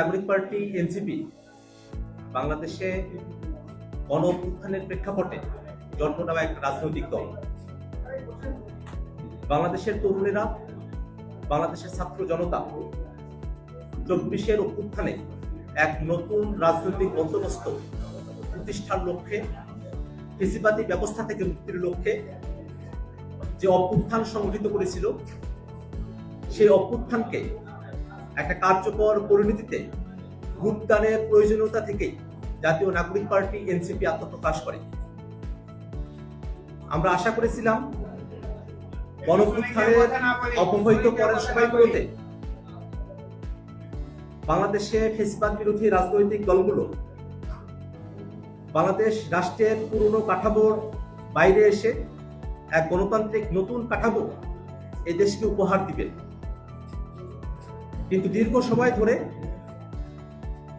নাগরিক party, NCP বাংলাদেশে গণ অভ্যুত্থানের প্রেক্ষাপটে জন্ম নেওয়া একটা রাজনৈতিক দল। বাংলাদেশের তরুণেরা, বাংলাদেশের ছাত্র জনতা চব্বিশের অভ্যুত্থানে এক নতুন রাজনৈতিক বন্দোবস্ত প্রতিষ্ঠার লক্ষ্যে, ফেসিবাদী ব্যবস্থা থেকে মুক্তির লক্ষ্যে যে অভ্যুত্থান সংগঠিত করেছিল, সেই অভ্যুত্থানকে একটা কার্যকর পরিণতিতে রূপদানের প্রয়োজনীয়তা থেকেই জাতীয় নাগরিক পার্টি, এনসিপি আত্মপ্রকাশ করে। আমরা আশা করেছিলাম গণপুত্থানের অপহৃত পরের সময়গুলোতে বাংলাদেশে ফেসিবাদ বিরোধী রাজনৈতিক দলগুলো বাংলাদেশ রাষ্ট্রের পুরনো কাঠামোর বাইরে এসে এক গণতান্ত্রিক নতুন কাঠামো এই দেশকে উপহার দিবে। কিন্তু দীর্ঘ সময় ধরে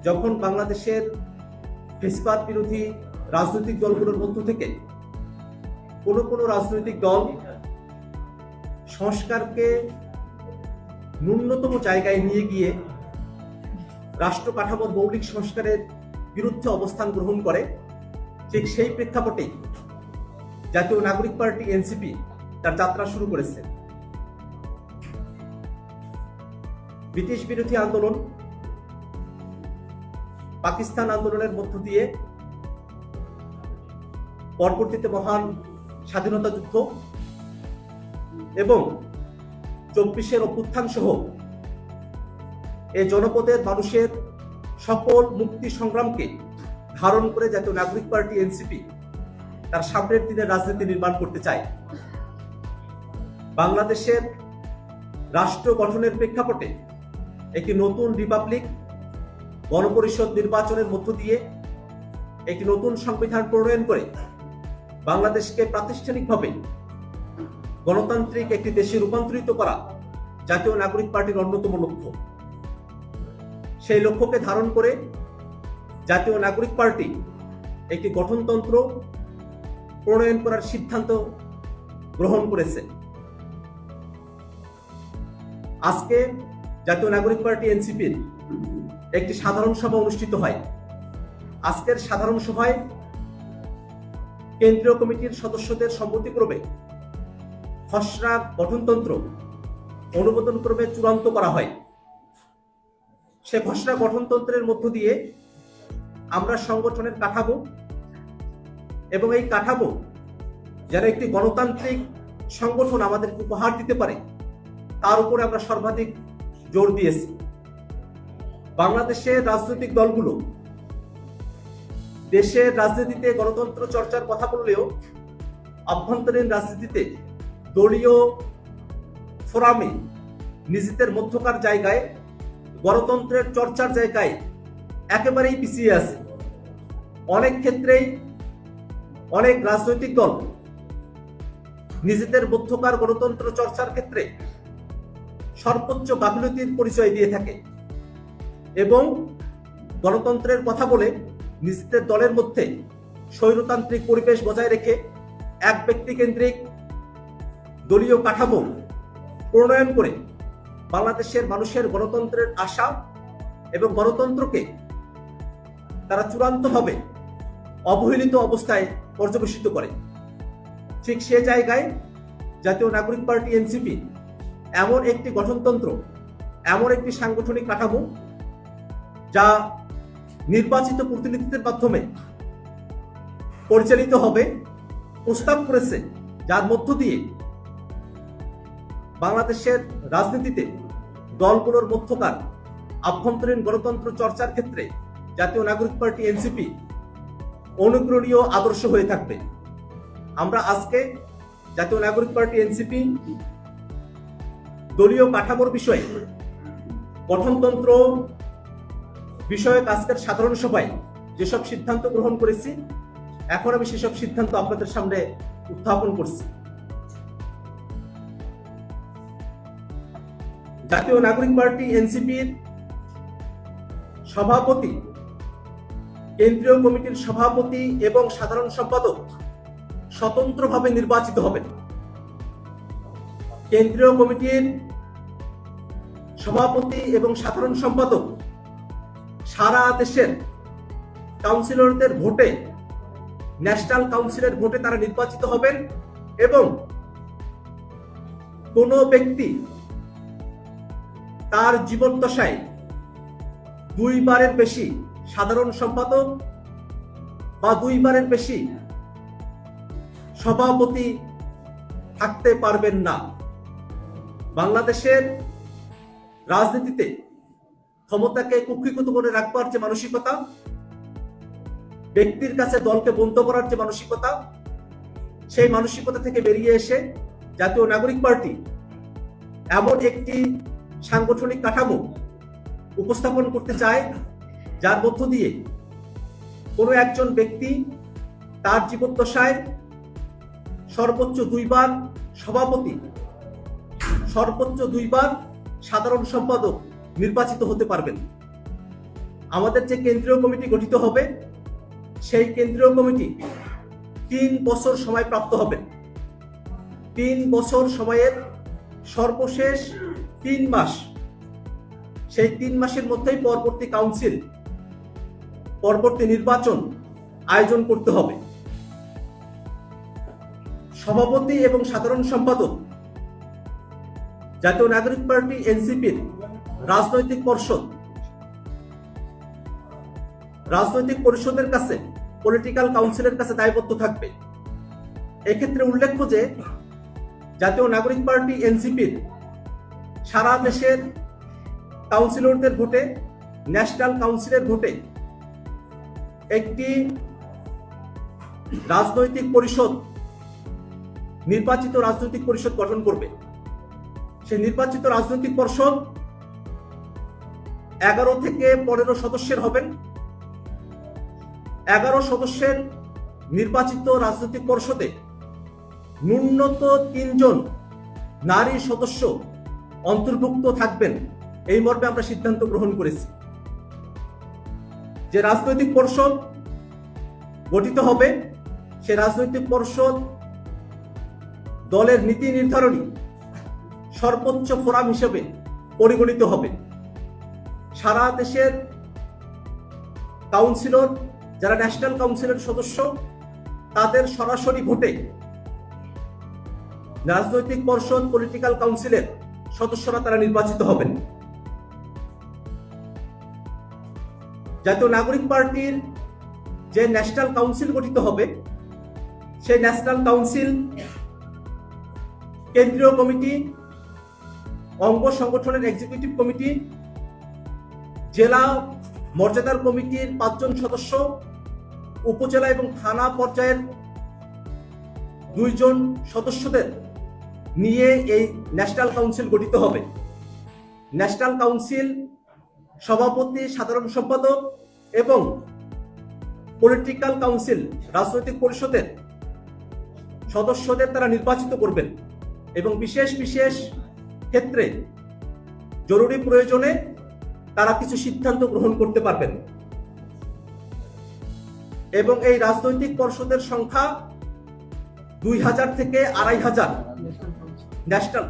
যখন বাংলাদেশের ফেসিবাদ বিরোধী রাজনৈতিক দলগুলোর মধ্য থেকে কোনো কোনো রাজনৈতিক দল সংস্কারকে ন্যূনতম জায়গায় নিয়ে গিয়ে রাষ্ট্র কাঠামোর মৌলিক সংস্কারের বিরুদ্ধে অবস্থান গ্রহণ করে, ঠিক সেই প্রেক্ষাপটেই জাতীয় নাগরিক পার্টি এনসিপি তার যাত্রা শুরু করেছে। ব্রিটিশ বিরোধী আন্দোলন, পাকিস্তান আন্দোলনের মধ্য দিয়ে পরবর্তীতে মহান স্বাধীনতা যুদ্ধ এবং চব্বিশের অভ্যুত্থান সহ এ জনপদের মানুষের সকল মুক্তি সংগ্রামকে ধারণ করে জাতীয় নাগরিক পার্টি, এনসিপি তার সামনের দিনের রাজনীতি নির্মাণ করতে চায়। বাংলাদেশের রাষ্ট্র গঠনের প্রেক্ষাপটে একটি নতুন রিপাবলিক গণপরিষদ নির্বাচনের মধ্য দিয়ে একটি নতুন সংবিধান প্রণয়ন করে বাংলাদেশকে প্রাতিষ্ঠানিকভাবে গণতান্ত্রিক একটি দেশে রূপান্তরিত করা জাতীয় নাগরিক পার্টির অন্যতম লক্ষ্য। সেই লক্ষ্যকে ধারণ করে জাতীয় নাগরিক পার্টি একটি গঠনতন্ত্র প্রণয়ন করার সিদ্ধান্ত গ্রহণ করেছে। আজকে জাতীয় নাগরিক পার্টি এনসিপির একটি সাধারণ সভা অনুষ্ঠিত হয়। আজকের সাধারণ সভায় কেন্দ্রীয় কমিটির সদস্যদের সম্মতিক্রমে খসড়া গঠনতন্ত্র অনুমোদন ক্রমে চূড়ান্ত করা হয়। সে খসড়া গঠনতন্ত্রের মধ্য দিয়ে আমরা সংগঠনের কাঠামো এবং এই কাঠামো যারা একটি গণতান্ত্রিক সংগঠন আমাদেরকে উপহার দিতে পারে, তার উপরে আমরা সর্বাধিক জোর দিয়েছি। বাংলাদেশের রাজনৈতিক দলগুলো দেশের রাজনীতিতে গণতন্ত্র চর্চার কথা বললেও আভ্যন্তরীণ রাজনীতিতে দলীয় ফোরামে নিজেদের মধ্যকার জায়গায়, গণতন্ত্রের চর্চার জায়গায় একেবারেই পিছিয়ে আছে। অনেক ক্ষেত্রেই অনেক রাজনৈতিক দল নিজেদের মধ্যকার গণতন্ত্র চর্চার ক্ষেত্রে সর্বোচ্চ গাফিলতির পরিচয় দিয়ে থাকে এবং গণতন্ত্রের কথা বলে নিজেদের দলের মধ্যে স্বৈরতান্ত্রিক পরিবেশ বজায় রেখে এক ব্যক্তি কেন্দ্রিক দলীয় কাঠামো প্রণয়ন করে বাংলাদেশের মানুষের গণতন্ত্রের আশা এবং গণতন্ত্রকে তারা চূড়ান্তভাবে অবহেলিত অবস্থায় পর্যবেসিত করে। ঠিক সে জায়গায় জাতীয় নাগরিক পার্টি, এনসিপি এমন একটি গঠনতন্ত্র, এমন একটি সাংগঠনিক কাঠামো যা নির্বাচিত প্রতিনিধিত্বের মাধ্যমে পরিচালিত হবে, প্রস্তাব করেছে, যার মধ্য দিয়ে বাংলাদেশের রাজনীতিতে দলগুলোর মধ্যকার আভ্যন্তরীণ গণতন্ত্র চর্চার ক্ষেত্রে জাতীয় নাগরিক পার্টি, এনসিপি অনুগ্রহণীয় আদর্শ হয়ে থাকবে। আমরা আজকে জাতীয় নাগরিক পার্টি, এনসিপি দলীয় কাঠামোর বিষয়ে গঠনতন্ত্র বিষয়ক আজকের সাধারণ সভায় যেসব সিদ্ধান্ত গ্রহণ করেছি, এখন আমি সেসব সিদ্ধান্ত আপনাদের সামনে উত্থাপন করছি। জাতীয় নাগরিক পার্টি, এনসিপির সভাপতি, কেন্দ্রীয় কমিটির সভাপতি এবং সাধারণ সম্পাদক স্বতন্ত্রভাবে নির্বাচিত হবেন। কেন্দ্রীয় কমিটির সভাপতি এবং সাধারণ সম্পাদক, সারা দেশের কাউন্সিলরদের ভোটে, ন্যাশনাল কাউন্সিলের ভোটে তারা নির্বাচিত হবেন এবং কোনো ব্যক্তি তার জীবদ্দশায় দুইবারের বেশি সাধারণ সম্পাদক বা দুইবারের বেশি সভাপতি থাকতে পারবেন না। বাংলাদেশের রাজনীতিতে ক্ষমতাকে কুক্ষিগত করে রাখবার যে মানসিকতা, ব্যক্তির কাছে দলকে বন্ধ করার যে মানসিকতা, সেই মানসিকতা থেকে বেরিয়ে এসে জাতীয় নাগরিক পার্টি এমন একটি সাংগঠনিক কাঠামো উপস্থাপন করতে চায়, যার মধ্য দিয়ে কোনো একজন ব্যক্তি তার জীবদ্দশায় সর্বোচ্চ দুইবার সভাপতি, সর্বোচ্চ দুইবার সাধারণ সম্পাদক নির্বাচিত হতে পারবেন। আমাদের যে কেন্দ্রীয় কমিটি গঠিত হবে, সেই কেন্দ্রীয় কমিটি তিন বছর সময় প্রাপ্ত হবে। তিন বছর সময়ের সর্বশেষ তিন মাস, সেই তিন মাসের মধ্যেই পরবর্তী কাউন্সিল, পরবর্তী নির্বাচন আয়োজন করতে হবে। সভাপতি এবং সাধারণ সম্পাদক জাতীয় নাগরিক পার্টি এনসিপির রাজনৈতিক পর্ষদ। রাজনৈতিক পরিষদের কাছে পলিটিক্যাল কাউন্সিলের কাছে দায়বদ্ধ থাকবে। এক্ষেত্রে উল্লেখ্য যে, জাতীয় নাগরিক পার্টি এনসিপির সারা দেশের কাউন্সিলরদের ভোটে ন্যাশনাল কাউন্সিলের ভোটে একটি রাজনৈতিক পরিষদ, নির্বাচিত রাজনৈতিক পরিষদ গঠন করবে। সেই নির্বাচিত রাজনৈতিক পর্ষদ এগারো থেকে পনেরো সদস্যের হবেন। এগারো সদস্যের নির্বাচিত রাজনৈতিক পর্ষদে ন্যূনত তিনজন নারী সদস্য অন্তর্ভুক্ত থাকবেন। এই মর্মে আমরা সিদ্ধান্ত গ্রহণ করেছি। যে রাজনৈতিক পর্ষদ গঠিত হবে, সে রাজনৈতিক পর্ষদ দলের নীতি নির্ধারণী সর্বোচ্চ ফোরাম হিসেবে পরিগণিত হবে। সারা দেশের কাউন্সিলর, যারা ন্যাশনাল কাউন্সিলের সদস্য, তাদের সরাসরি ভোটে রাজনৈতিক পর্ষদ, পলিটিক্যাল কাউন্সিলের সদস্যরা তারা নির্বাচিত হবেন। জাতীয় নাগরিক পার্টির যে ন্যাশনাল কাউন্সিল গঠিত হবে, সেই ন্যাশনাল কাউন্সিল কেন্দ্রীয় কমিটি অঙ্গ সংগঠনের এক্সিকিউটিভ কমিটি জেলা মর্যাদার কমিটির পাঁচজন সদস্য, উপজেলা এবং থানা পর্যায়ের দুইজন সদস্যদের নিয়ে এই ন্যাশনাল কাউন্সিল গঠিত হবে। ন্যাশনাল কাউন্সিল সভাপতি, সাধারণ সম্পাদক এবং পলিটিক্যাল কাউন্সিল রাজনৈতিক পরিষদের সদস্যদের তারা নির্বাচিত করবেন এবং বিশেষ বিশেষ ক্ষেত্রে জরুরি প্রয়োজনে তারা কিছু সিদ্ধান্ত গ্রহণ করতে পারবেন। এবং এই রাজনৈতিক পর্ষদের সংখ্যা দুই হাজার থেকে আড়াই হাজার ন্যাশনাল।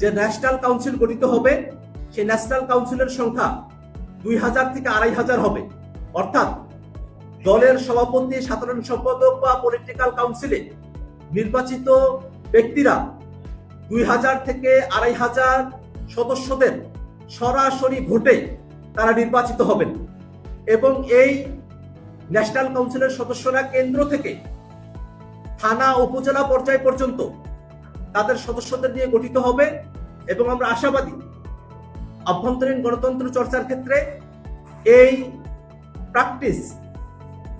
যে ন্যাশনাল কাউন্সিল গঠিত হবে, সেই ন্যাশনাল কাউন্সিলের সংখ্যা দুই হাজার থেকে আড়াই হাজার হবে। অর্থাৎ দলের সভাপতি, সাধারণ সম্পাদক বা পলিটিক্যাল কাউন্সিলে নির্বাচিত ব্যক্তিরা দুই হাজার থেকে আড়াই হাজার সদস্যদের সরাসরি ভোটে তারা নির্বাচিত হবেন। এবং এই ন্যাশনাল কাউন্সিলের সদস্যরা কেন্দ্র থেকে থানা, উপজেলা পর্যায় পর্যন্ত তাদের সদস্যদের নিয়ে গঠিত হবে। এবং আমরা আশাবাদী আভ্যন্তরীণ গণতন্ত্র চর্চার ক্ষেত্রে এই প্র্যাকটিস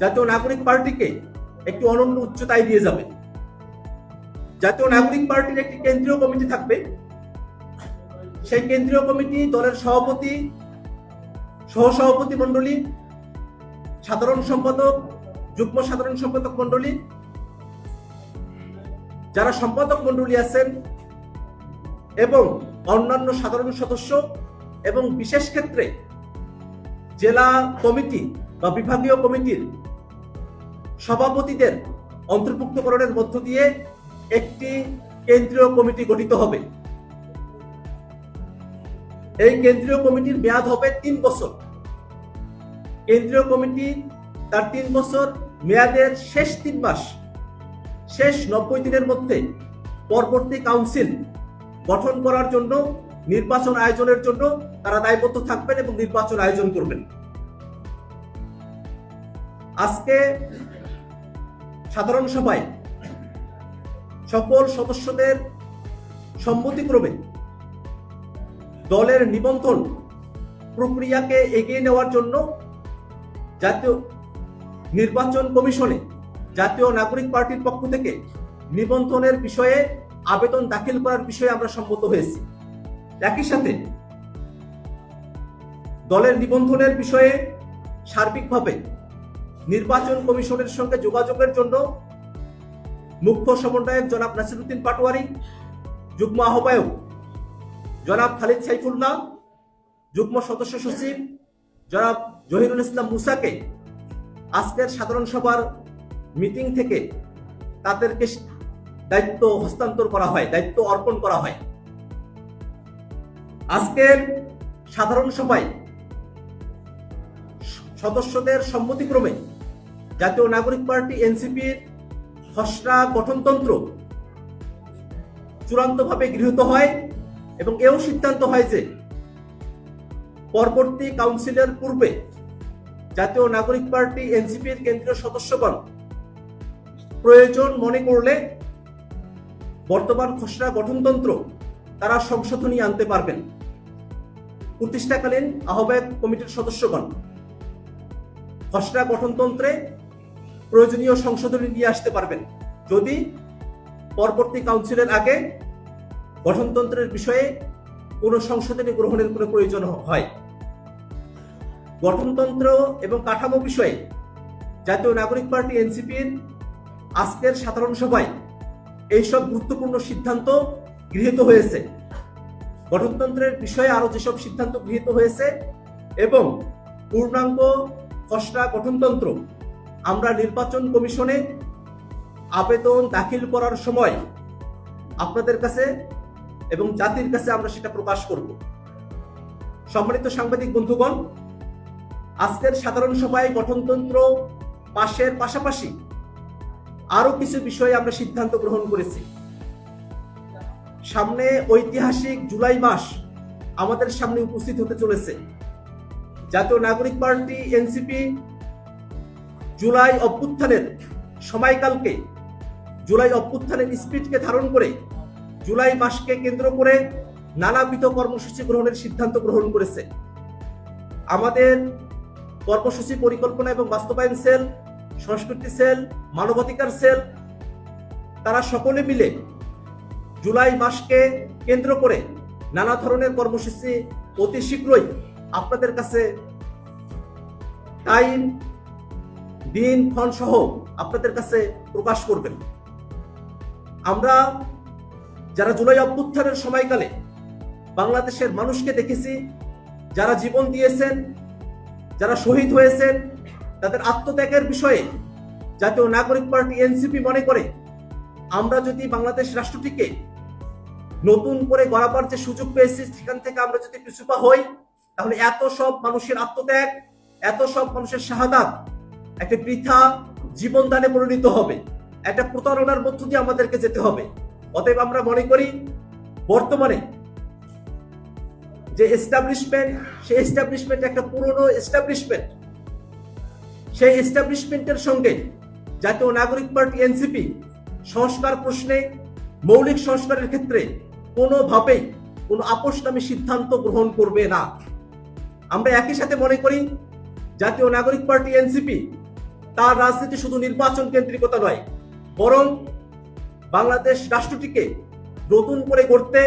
জাতীয় নাগরিক পার্টিকে একটি অনন্য উচ্চতায় দিয়ে যাবে। জাতীয় নাগরিক পার্টির একটি কেন্দ্রীয় কমিটি থাকবে। সেই কেন্দ্রীয় কমিটি দলের সভাপতি, সহসভাপতি মন্ডলী সাধারণ সম্পাদক, যুগ্ম সাধারণ সম্পাদক মন্ডলী যারা সম্পাদক মন্ডলী আছেন এবং অন্যান্য সাধারণ সদস্য এবং বিশেষ ক্ষেত্রে জেলা কমিটি বা বিভাগীয় কমিটির সভাপতিদের অন্তর্ভুক্তকরণের মধ্য দিয়ে একটি কেন্দ্রীয় কমিটি গঠিত হবে। এই কেন্দ্রীয় কমিটির মেয়াদ হবে তিন বছর। কেন্দ্রীয় কমিটি তার তিন বছর, মেয়াদের শেষ তিন মাস, শেষ নব্বই দিনের মধ্যে পরবর্তী কাউন্সিল গঠন করার জন্য, নির্বাচন আয়োজনের জন্য তারা দায়বদ্ধ থাকবেন এবং নির্বাচন আয়োজন করবেন। আজকে সাধারণ সভায় সকল সদস্যদের সম্মতিক্রমে দলের নিবন্ধন প্রক্রিয়াকে এগিয়ে নেওয়ার জন্য জাতীয় নির্বাচন কমিশনে জাতীয় নাগরিক পার্টির পক্ষ থেকে নিবন্ধনের বিষয়ে আবেদন দাখিল করার বিষয়ে আমরা সম্মত হয়েছি। একই সাথে দলের নিবন্ধনের বিষয়ে সার্বিকভাবে নির্বাচন কমিশনের সঙ্গে যোগাযোগের জন্য মুখ্য সমন্বয়ক জনাব নাসিরুদ্দিন পাটোয়ারি, যুগ্ম আহ্বায়ক জনাব খালিদ সাইফুল্লাহ যুগ্ম সদস্য সচিব জনাব জহিরুল ইসলাম মুসাকে আজকের সাধারণ সভার মিটিং থেকে তাদেরকে দায়িত্ব হস্তান্তর করা হয়, দায়িত্ব অর্পণ করা হয়। আজকের সাধারণ সভায় সদস্যদের সম্মতিক্রমে জাতীয় নাগরিক পার্টি, এনসিপির খসড়া গঠনতন্ত্র চূড়ান্তভাবে গৃহীত হয় এবং এও সিদ্ধান্ত হয় যে পরবর্তী কাউন্সিলের পূর্বে জাতীয় নাগরিক পার্টি এনসিপির কেন্দ্রীয় সদস্যগণ প্রয়োজন মনে করলে বর্তমান খসড়া গঠনতন্ত্র তারা সংশোধনী আনতে পারবেন। প্রতিষ্ঠাকালীন আহ্বায়ক কমিটির সদস্যগণ খসড়া গঠনতন্ত্রে প্রয়োজনীয় সংশোধনী নিয়ে আসতে পারবেন। যদি পরবর্তী কাউন্সিলের আগে গঠনতন্ত্রের বিষয়ে কোনো সংশোধনী গ্রহণের কোনো প্রয়োজন হয়। গঠনতন্ত্র এবং কাঠামো বিষয়ে জাতীয় নাগরিক পার্টি, এনসিপির আজকের সাধারণ সভায় এইসব গুরুত্বপূর্ণ সিদ্ধান্ত গৃহীত হয়েছে। গঠনতন্ত্রের বিষয়ে আরও যেসব সিদ্ধান্ত গৃহীত হয়েছে এবং পূর্ণাঙ্গ খসড়া গঠনতন্ত্র আমরা নির্বাচন কমিশনে আবেদন দাখিল করার সময় আপনাদের কাছে এবং জাতির কাছে আমরা সেটা প্রকাশ করব। সম্মানিত সাংবাদিক বন্ধুগণ, আজকের সাধারণ সভায় গঠনতন্ত্র পাশের পাশাপাশি আরও কিছু বিষয়ে আমরা সিদ্ধান্ত গ্রহণ করেছি। সামনে ঐতিহাসিক জুলাই মাস আমাদের সামনে উপস্থিত হতে চলেছে। জাতীয় নাগরিক পার্টি, এনসিপি জুলাই অভ্যুত্থানের সময়কালকে, জুলাই অভ্যুত্থানের স্পিডকে ধারণ করে জুলাই মাসকে কেন্দ্র করে নানাবিধ কর্মসূচি গ্রহণের সিদ্ধান্ত গ্রহণ করেছে। আমাদের কর্মসূচি পরিকল্পনা এবং বাস্তবায়ন সেল, সংস্কৃতি সেল, মানবাধিকার সেল, তারা সকলে মিলে জুলাই মাসকে কেন্দ্র করে নানা ধরনের কর্মসূচি অতি শীঘ্রই আপনাদের কাছে টাইম দিন, ক্ষণ সহ আপনাদের কাছে প্রকাশ করবেন। আমরা যারা জুলাই অভ্যুত্থানের সময়কালে বাংলাদেশের মানুষকে দেখেছি, যারা জীবন দিয়েছেন, যারা শহীদ হয়েছেন, তাদের আত্মত্যাগের বিষয়ে জাতীয় নাগরিক পার্টি এনসিপি মনে করে, আমরা যদি বাংলাদেশ রাষ্ট্রটিকে নতুন করে গড়াবার যে সুযোগ পেয়েছি, সেখান থেকে আমরা যদি পিছুপা হই, তাহলে এত সব মানুষের আত্মত্যাগ, এত সব মানুষের শাহাদাত একটা বৃথা জীবনদানে পরিণত হবে। একটা প্রতারণার মধ্য দিয়ে আমাদেরকে যেতে হবে। অতএব আমরা মনে করি, বর্তমানে যে এস্টাবলিশমেন্ট সেই এস্টাবলিশমেন্ট একটা পুরনো এস্টাবলিশমেন্ট সেই এস্টাবলিশমেন্টের সঙ্গে জাতীয় নাগরিক পার্টি এনসিপি সংস্কার প্রশ্নে, মৌলিক সংস্কারের ক্ষেত্রে কোনোভাবেই কোনো আপোষনামী সিদ্ধান্ত গ্রহণ করবে না। আমরা একই সাথে মনে করি, জাতীয় নাগরিক পার্টি এনসিপি তার রাজনীতি শুধু নির্বাচন কেন্দ্রিকতা নয়, বরং বাংলাদেশ রাষ্ট্রটিকে নতুন করে গড়তে,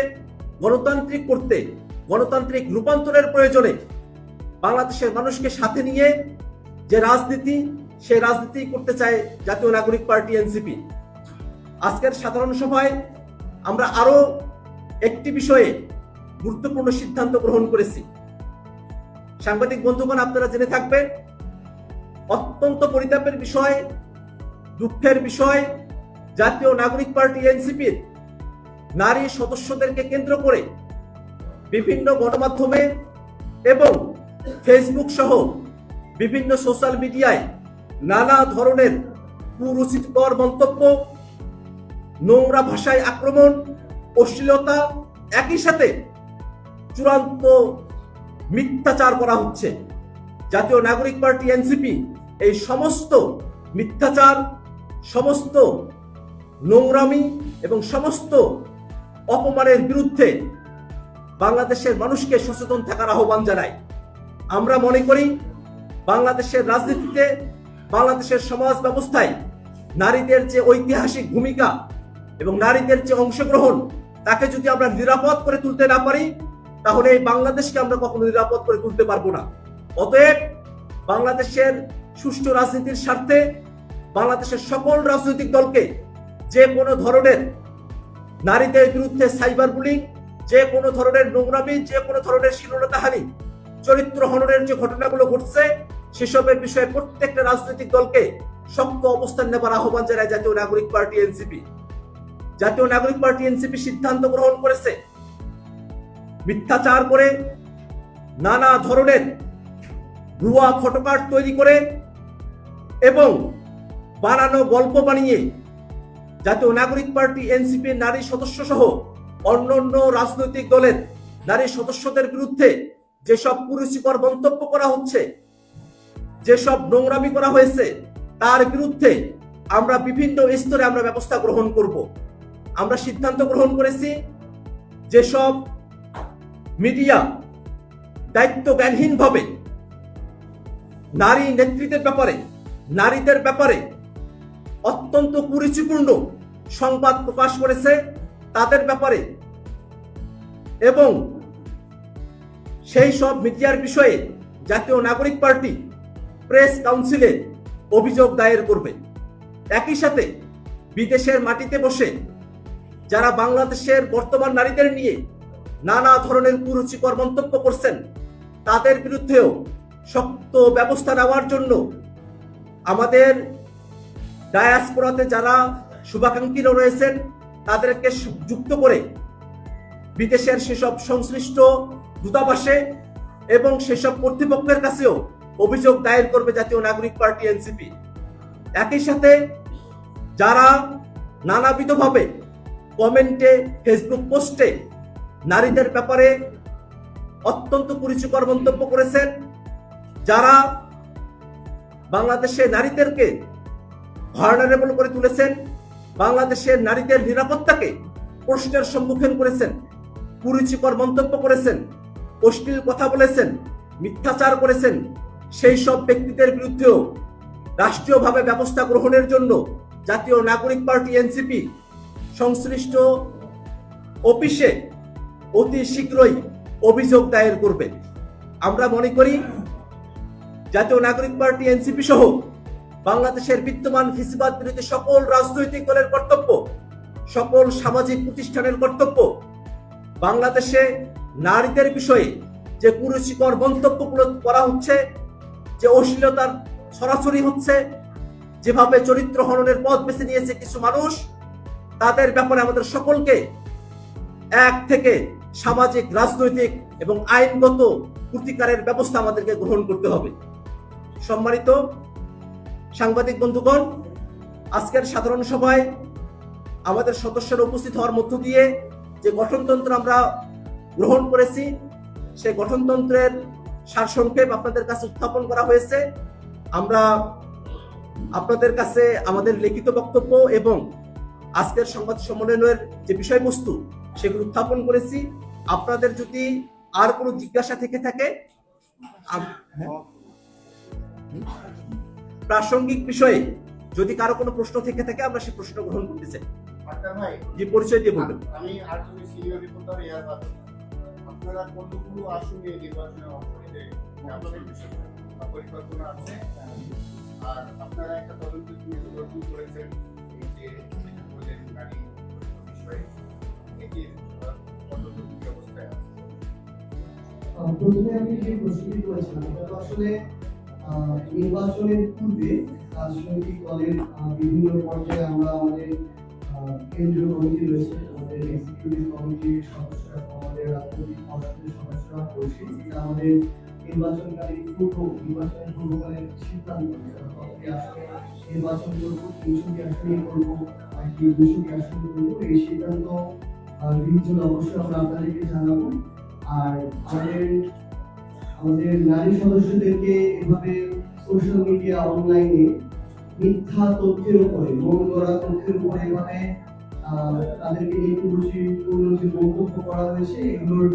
গণতান্ত্রিক করতে, গণতান্ত্রিক রূপান্তরের প্রয়োজনে বাংলাদেশের মানুষকে সাথে নিয়ে যে রাজনীতি, সে রাজনীতি করতে চায় জাতীয় নাগরিক পার্টি এনসিপি। আজকের সাধারণ সভায় আমরা আরও একটি বিষয়ে গুরুত্বপূর্ণ সিদ্ধান্ত গ্রহণ করেছি। সাংবাদিক বন্ধুগণ, আপনারা জেনে থাকবেন অত্যন্ত পরিতাপের বিষয়, দুঃখের বিষয়, জাতীয় নাগরিক পার্টি এনসিপির নারী সদস্যদেরকে কেন্দ্র করে বিভিন্ন গণমাধ্যমে এবং ফেসবুক সহ বিভিন্ন সোশ্যাল মিডিয়ায় নানা ধরনের কুরুচিকর মন্তব্য, নোংরা ভাষায় আক্রমণ, অশ্লীলতা একই সাথে চূড়ান্ত মিথ্যাচার করা হচ্ছে। জাতীয় নাগরিক পার্টি এনসিপি এই সমস্ত মিথ্যাচার, সমস্ত নোংরামি এবং সমস্ত অপমানের বিরুদ্ধে বাংলাদেশের মানুষকে সচেতন থাকার আহ্বান জানাই। আমরা মনে করি, বাংলাদেশের রাজনীতিতে বাংলাদেশের সমাজ ব্যবস্থায় নারীদের যে ঐতিহাসিক ভূমিকা এবং নারীদের যে অংশগ্রহণ, তাকে যদি আমরা নিরাপদ করে তুলতে না পারি, তাহলে এই বাংলাদেশকে আমরা কখনো নিরাপদ করে তুলতে পারব না। অতএব বাংলাদেশের সুষ্ঠু রাজনীতির স্বার্থে বাংলাদেশের সকল রাজনৈতিক দলকে যে কোনো ধরনের নারীদের বিরুদ্ধে সাইবার বুলিং, যে কোনো ধরনের নোংরামি, যে কোনো ধরনের শিরোনাতাহানি চরিত্র হননের যে ঘটনাগুলো ঘটছে, সেসবের বিষয়ে প্রত্যেকটা রাজনৈতিক দলকে শক্ত অবস্থান নেবার আহ্বান জানায় জাতীয় নাগরিক পার্টি এনসিপি। জাতীয় নাগরিক পার্টি এনসিপি সিদ্ধান্ত গ্রহণ করেছে। মিথ্যাচার করে নানা ধরনের ভুয়া ফটোকার্ড তৈরি করে এবং বানানো গল্প বানিয়ে জাতীয় নাগরিক পার্টি এনসিপির নারী সদস্য সহ অন্যান্য রাজনৈতিক দলের নারী সদস্যদের বিরুদ্ধে যেসব কুরুচিকর মন্তব্য করা হচ্ছে, যেসব নোংরামি করা হয়েছে, তার বিরুদ্ধে আমরা বিভিন্ন স্তরে আমরা ব্যবস্থা গ্রহণ করব। আমরা সিদ্ধান্ত গ্রহণ করেছি যেসব মিডিয়া দায়িত্ব জ্ঞানহীনভাবে নারী নেতৃত্বের ব্যাপারে নারীদের ব্যাপারে অত্যন্ত কুরুচিপূর্ণ সংবাদ প্রকাশ করেছে তাদের ব্যাপারে। এবং সেই সব মিডিয়ার বিষয়ে জাতীয় নাগরিক পার্টি প্রেস কাউন্সিলে অভিযোগ দায়ের করবে। একই সাথে বিদেশের মাটিতে বসে যারা বাংলাদেশের বর্তমান নারীদের নিয়ে নানা ধরনের কুরুচিকর মন্তব্য করছেন, তাদের বিরুদ্ধেও শক্ত ব্যবস্থা নেওয়ার জন্য আমাদের ডায়াসপোরাতে যারা শুভাকাঙ্ক্ষীরা রয়েছেন, তাদেরকে যুক্ত করে বিদেশের সেসব সংশ্লিষ্ট দূতাবাসে এবং সেসব কর্তৃপক্ষের কাছেও অভিযোগ দায়ের করবে জাতীয় নাগরিক পার্টি এনসিপি। একই সাথে যারা নানাবিধভাবে কমেন্টে, ফেসবুক পোস্টে নারীদের ব্যাপারে অত্যন্ত কুরুচিকর মন্তব্য করেছেন, যারা বাংলাদেশে নারীদেরকে ভার্নারেবল করে তুলেছেন, বাংলাদেশের নারীদের নিরাপত্তাকে প্রশ্নের সম্মুখীন করেছেন, কুরুচিকর মন্তব্য করেছেন, অশ্লীল কথা বলেছেন, মিথ্যাচার করেছেন, সেই সব ব্যক্তিদের বিরুদ্ধেও রাষ্ট্রীয়ভাবে ব্যবস্থা গ্রহণের জন্য জাতীয় নাগরিক পার্টি এনসিপি সংশ্লিষ্ট অফিসে অতি শীঘ্রই অভিযোগ দায়ের করবে। আমরা মনে করি জাতীয় নাগরিক পার্টি, এনসিপি সহ বাংলাদেশের বিদ্যমান ফিসিবাদ বিরোধী সকল রাজনৈতিক দলের কর্তব্য, সকল সামাজিক প্রতিষ্ঠানের কর্তব্য, বাংলাদেশে নারীদের বিষয়ে যে কুরুচিকর মন্তব্যগুলো করা হচ্ছে, যে অশ্লীলতার সরাসরি হচ্ছে, যেভাবে চরিত্র হননের পথ বেছে নিয়েছে কিছু মানুষ, তাদের ব্যাপারে আমাদের সকলকে এক থেকে সামাজিক, রাজনৈতিক এবং আইনগত প্রতিকারের ব্যবস্থা আমাদেরকে গ্রহণ করতে হবে। সম্মানিত সাংবাদিক বন্ধুগণ, আজকের সাধারণ সভায় আমাদের সদস্যরা উপস্থিত হওয়ার মধ্য দিয়ে যে গঠনতন্ত্র আমরা গ্রহণ করেছি, সেই গঠনতন্ত্রের সারসংক্ষেপ আপনাদের কাছে উত্থাপন করা হয়েছে। আমরা আপনাদের কাছে আমাদের লিখিত বক্তব্য এবং আজকের সংবাদ সম্মেলনের যে বিষয়বস্তু, সেগুলো উত্থাপন করেছি। আপনাদের যদি আর কোনো জিজ্ঞাসা থেকে থাকে প্রাসঙ্গিক বিষয়ে যদি কারও কোনো প্রশ্ন থেকে থাকে আমরা সেই প্রশ্ন গ্রহণ করতে চাই। যে পরিচয় দিয়ে বলবেন। আমি সিনিয়র রিপোর্টার আপনারা কতগুলো আসনে নির্বাচনে অংশ নিতে আপনাদের বিষয়ে পরিকল্পনা আছে? আর আপনারা একটা তদন্ত কমিটি গঠন করেছেন এই যে বললেন নারী বিষয়ে এটির কতটুকু অবস্থায় আছে। প্রথমে আমি যে প্রশ্নটি করেছিলাম এটা আসলে নির্বাচনের পূর্বে রাজনৈতিক দলের বিভিন্ন পর্যায়ে আমরা আমাদের কেন্দ্রীয় কমিটি রয়েছে, আমাদের এক্সিকিউটিভ কমিটির সদস্যরা, আমাদের রাজনৈতিক পর্ষদের সদস্যরা বলছি এটা আমাদের নির্বাচনকালীন পূর্ব, নির্বাচনের পূর্বকালের সিদ্ধান্ত আসনে নির্বাচন করব তিনশোটি আসনে করব নাকি দুশোটি আসনে করব, এই সিদ্ধান্ত গৃহীত অবশ্যই আমরা আপনাদেরকে জানাব। আর আমাদের আমাদের নারী সদস্যদেরকে এভাবে সোশ্যাল মিডিয়া অনলাইনে মিথ্যা তথ্যের উপরে, মন গড়া তথ্যের উপরে এভাবে তাদেরকে নিয়ে কুরুচিপূর্ণ যে মন্তব্য করা হয়েছে। এগুলোর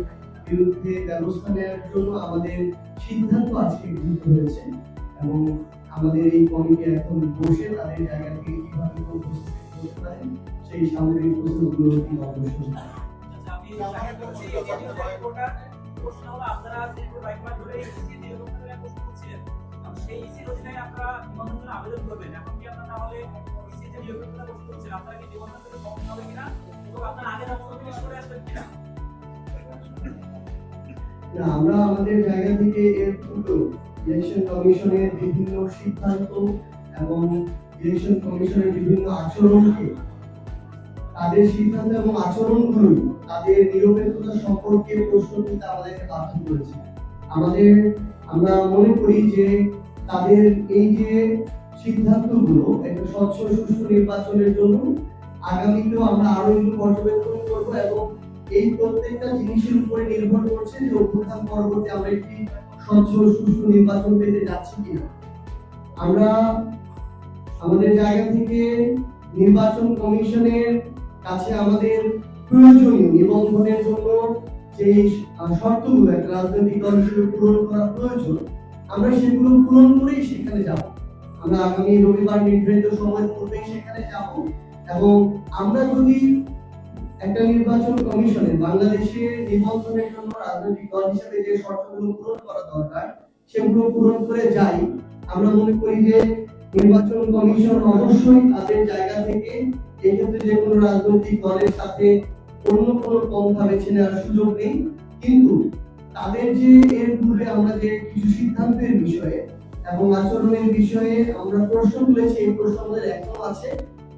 বিরুদ্ধে ব্যবস্থা নেওয়ার জন্য আমাদের সিদ্ধান্ত আজকে গৃহীত হয়েছে এবং আমাদের এই কমিটি এখন বসে তাদের জায়গা থেকে কীভাবে সেই সামগ্রিক প্রস্তুতগুলো অবশ্যই। আমরা আমাদের জায়গা থেকে এর ইলেকশন কমিশনের বিভিন্ন সিদ্ধান্ত এবং ইলেকশন কমিশনের বিভিন্ন আচরণকে তাদের সিদ্ধান্ত এবং আচরণগুলো তাদের নিরপেক্ষতা সম্পর্কে প্রশ্ন তুলতে আমাদেরকে বাধ্য করেছে। আমাদের, আমরা মনে করি যে তাদের এই যে সিদ্ধান্তগুলো একটা স্বচ্ছ সুষ্ঠু নির্বাচনের জন্য আগামীতেও আমরা আরও একটু পর্যবেক্ষণ করব এবং এই প্রত্যেকটা জিনিসের উপরে নির্ভর করছে যে অভ্যুত্থান পরবর্তী আমরা একটি স্বচ্ছ সুষ্ঠু নির্বাচন পেতে যাচ্ছি কিনা। আমরা আমাদের জায়গা থেকে নির্বাচন কমিশনের কাছে আমাদের প্রয়োজনীয় নিবন্ধনের জন্য যে শর্তগুলো একটা রাজনৈতিক দল হিসেবে পূরণ করা প্রয়োজন, আমরা সেগুলো পূরণ করেই সেখানে যাব। আমরা আগামী রবিবার নির্ধারিত সময়ের মধ্যেই সেখানে যাব এবং আমরা যদি একটা নির্বাচন কমিশনে বাংলাদেশে নিবন্ধনের জন্য রাজনৈতিক দল হিসেবে যে শর্তগুলো পূরণ করা দরকার, সেগুলো পূরণ করে যাই, আমরা মনে করি যে নির্বাচন কমিশন অবশ্যই তাদের জায়গা থেকে এক্ষেত্রে যে কোনো রাজনৈতিক দলের সাথে অন্য কোনো পন্থা বেছে নেওয়ার সুযোগ নেই। কিন্তু তাদের যে এর পূর্বে আমরা যে কিছু সিদ্ধান্তের বিষয়ে এবং আচরণের বিষয়ে আমরা প্রশ্ন তুলেছি, এই প্রশ্ন এখনও আছে।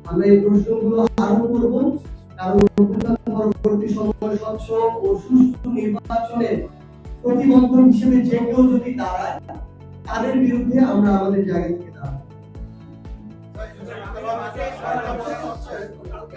আমরা এই প্রশ্নগুলো আরও করব। কারণ পরবর্তী সময় স্বচ্ছ ও সুষ্ঠু নির্বাচনের প্রতিবন্ধক হিসেবে যে কেউ যদি দাঁড়ায়, তাদের বিরুদ্ধে আমরা আমাদের জায়গা থেকে দাঁড়াবো।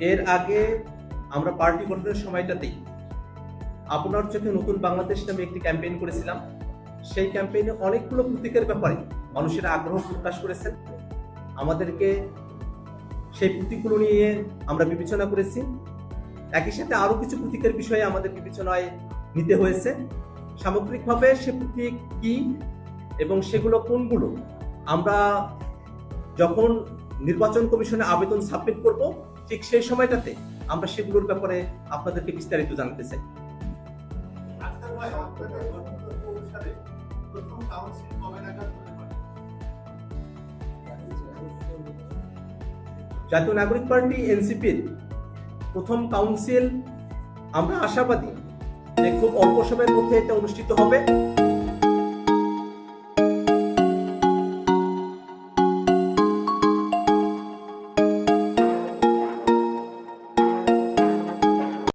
এর আগে আমরা পার্টি গঠনের সময়টাতেই আপনার চোখে নতুন বাংলাদেশ নামে একটি ক্যাম্পেইন করেছিলাম। সেই ক্যাম্পেইনে অনেকগুলো প্রতীকের ব্যাপারে মানুষের আগ্রহ প্রকাশ করেছেন। আমাদেরকে সেই প্রতীকগুলো নিয়ে আমরা বিবেচনা করেছি। একই সাথে আরও কিছু প্রতীকের বিষয়ে আমাদের বিবেচনায় নিতে হয়েছে। সামগ্রিকভাবে সে প্রতীক কি এবং সেগুলো কোনগুলো আমরা যখন নির্বাচন কমিশনে আবেদন সাবমিট করব ঠিক সেই সময়টাতে আমরা সেগুলোর ব্যাপারে আপনাদেরকে বিস্তারিত জানাতে চাই। জাতীয় নাগরিক পার্টি এনসিপির প্রথম কাউন্সিল আমরা আশাবাদী যে খুব অল্প সময়ের মধ্যে এটা অনুষ্ঠিত হবে।